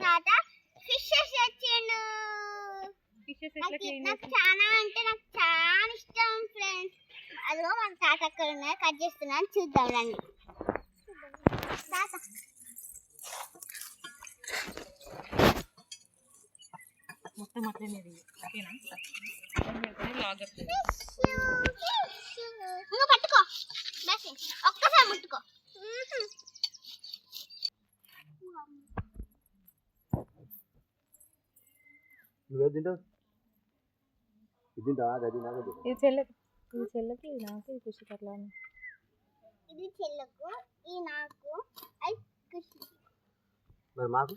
తాత ఫిషెస్ తెచ్చిండు. నాకు చాలా అంటే నాకు చాలా ఇష్టం ఫ్రెండ్స్ అదిగో మన తాత అక్కడ ఉన్నాయి కట్ చేస్తున్నాను చూద్దాం రండి. తాత మొత్తం ఓకేనా? లాగర్ ఇంకా పట్టుకో. బస్ ఒక్కసారి ముట్టుకో. నువ్వే తింటావు? ఇది తింటావా? అది ఇది చెల్లెకి ఇది చెల్లెకి ఇది నాకు ఇది కృషి అట్లా ఇది చెల్లకు ఈ నాకు అది కృష్ణ మరి మాకు?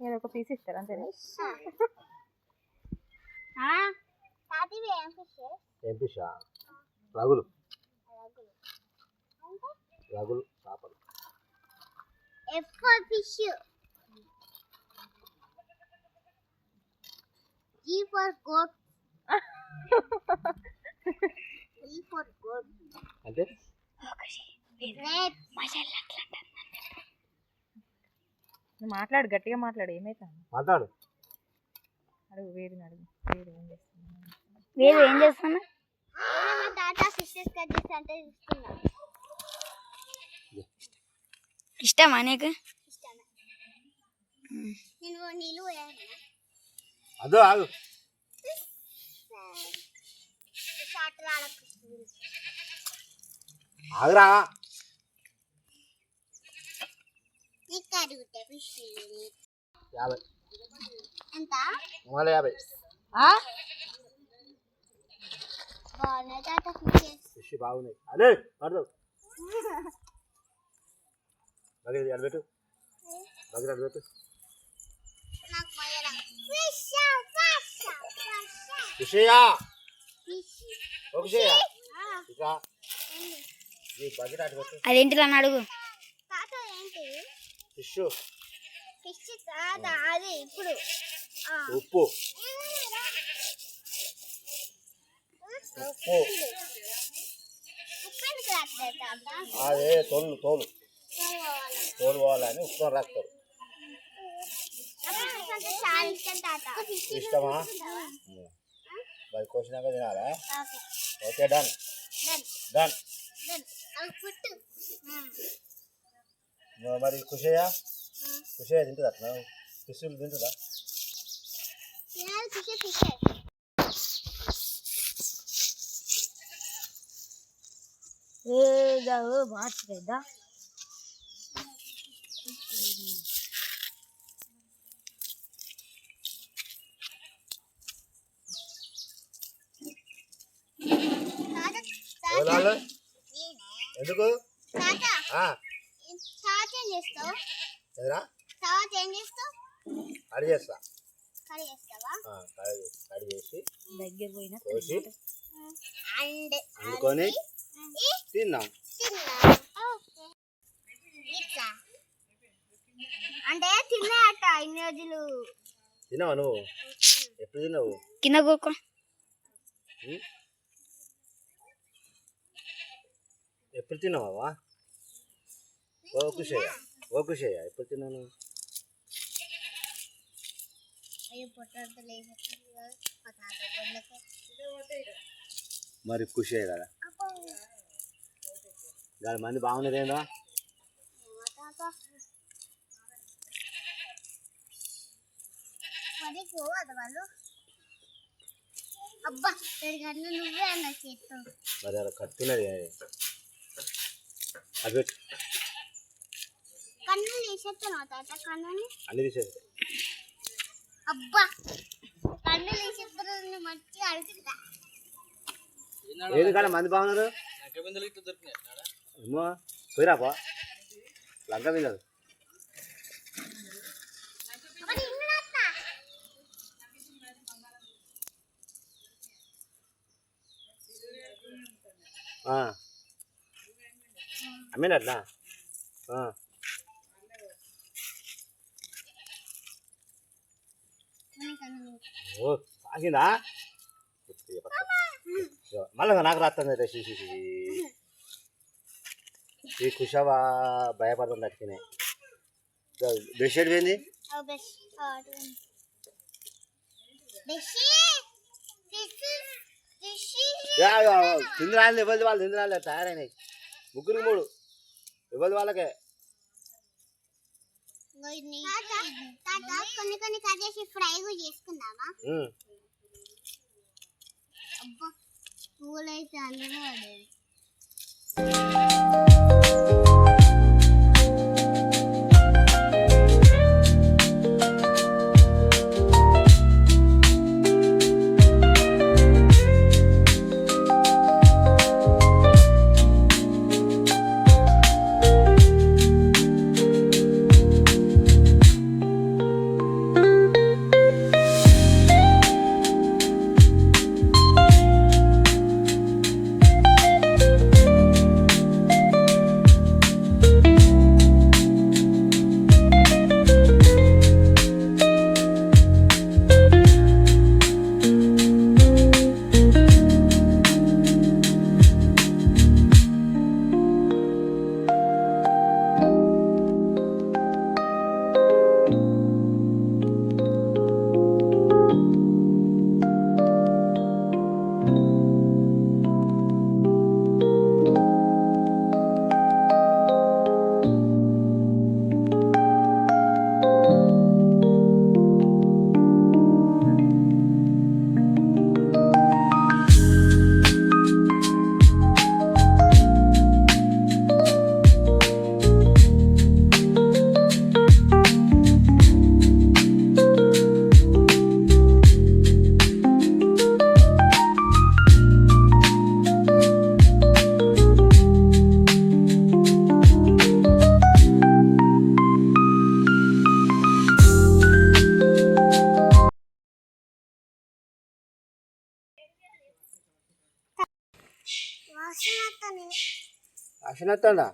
ఏదో ఒక పీస్ ఇస్తారు అంతేనా? ఏం ఫిష్ రగులు. రగులు. చేపలు F for fish G for goat E for goat అంటే రేట్ నువ్వు మాట్లాడు గట్టిగా మాట్లాడు ఏమైతుంది? మాట్లాడు. అడుగు వేడిని అడుగు వేడి ఏం చేస్తున్నావు? మీరు ఏం చేస్తున్నా తాత ఫిషెస్ కట్ చేసి అంటే చూస్తున్నా. ఇష్టమా నీకు? అదో ఆగు. ఆగురా. యాభై. ఎంత? యాభై. బాగున్నాయి తాత బాగున్నాయి. అదే పడదు బకెట్ అడబెట్టు బకెట్ అడబెట్టు నాకు పోయరా ఫిష్ ఫిష్ ఫిషయా ఫిష్ ఒక బకెట్ అడబెట్టు అదేంటిలా అని అడుగు? ఫిష్. అది ఇప్పుడు. ఆ. ఉప్పు. ఉప్పు. అదే తోలు తోలు. పోవాలి. తోలు పోవాలని రాస్తారు. ఇష్టమా? మరి కోసినాక తినాలా? ఓకే డన్ డన్ మరి కుషయ్య? కుషయ్య తింటుందా? అట్లా తింటుందా? తినాలి ఫిష్ ఫిష్ ఏగా మార్చిదా తాత తాత ఎవరాళ్ళు నేనే ఎందుకు తాత ఆ, తర్వాత ఏం చేస్తావు ఎదురా తర్వాత ఏం చేస్తావు? కడి చేస్తా. కర్రీ చేస్తావా? ఆ, కడి చేసి దగ్గర పోయినా కోసి అండ్ వండుకొని తిన్నాం తిన్నా ఓకే ఇట్లా అంటే తిన్నాయట ఇన్ని రోజులు. తిన్నావా నువ్వు? ఎప్పుడు తిన్నావు? కింద కూకో? ఎప్పుడు తిన్నావా? ఓ కుషయ్య. ఓ కుషయ్య ఎప్పుడు తిన్నాను మరి కుషయ్య కదా. దాని మంది బాగున్నదేందా? మరి పోవద్దు వాళ్ళు? అబ్బా గంటలు నువ్వే అన్న చేస్తావు. మరి అలా కట్టున్నది అది. పెట్టు కన్ను వేసేస్తున్నావు తాత కన్నుని? అన్ని తీసేది అబ్బా కన్ను వేసేస్తున్నావు మంచిగా అడుగుతుందా ఏది కాడ మంది బాగున్నారు? లంక మీద అమ్మేనట్లా? ఓ తాగిందా? మళ్ళీ నాకు రాస్తుంది శ్రీ ఈ కుషావా భయపడుతుంది అట్టినే బెడ్షీట్ పోయింది. Oh, best. Oh, doing. Rishi, this is వాళ్ళు తిందిరాలి తయారైనాయి ముగ్గురు మూడు ఎవరి వాళ్ళకే కొన్ని కొన్ని కట్ చేసి ఫ్రై కూడా చేసుకుందామా ఉమ్. అబ్బా పూలైతే అందులో పడేది আসে না তা না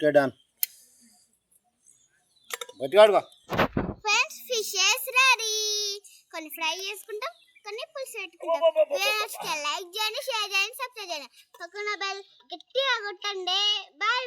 Okay done friends fishes ready కొన్ని ఫ్రై చేసుకుంటాం కొన్ని పులుసు పెట్టుకుంటాం. లైక్ చేయండి షేర్ చేయండి సబ్స్క్రైబ్ చేయండి. పక్కన బెల్ గట్టిగా కొట్టండి. బాయ్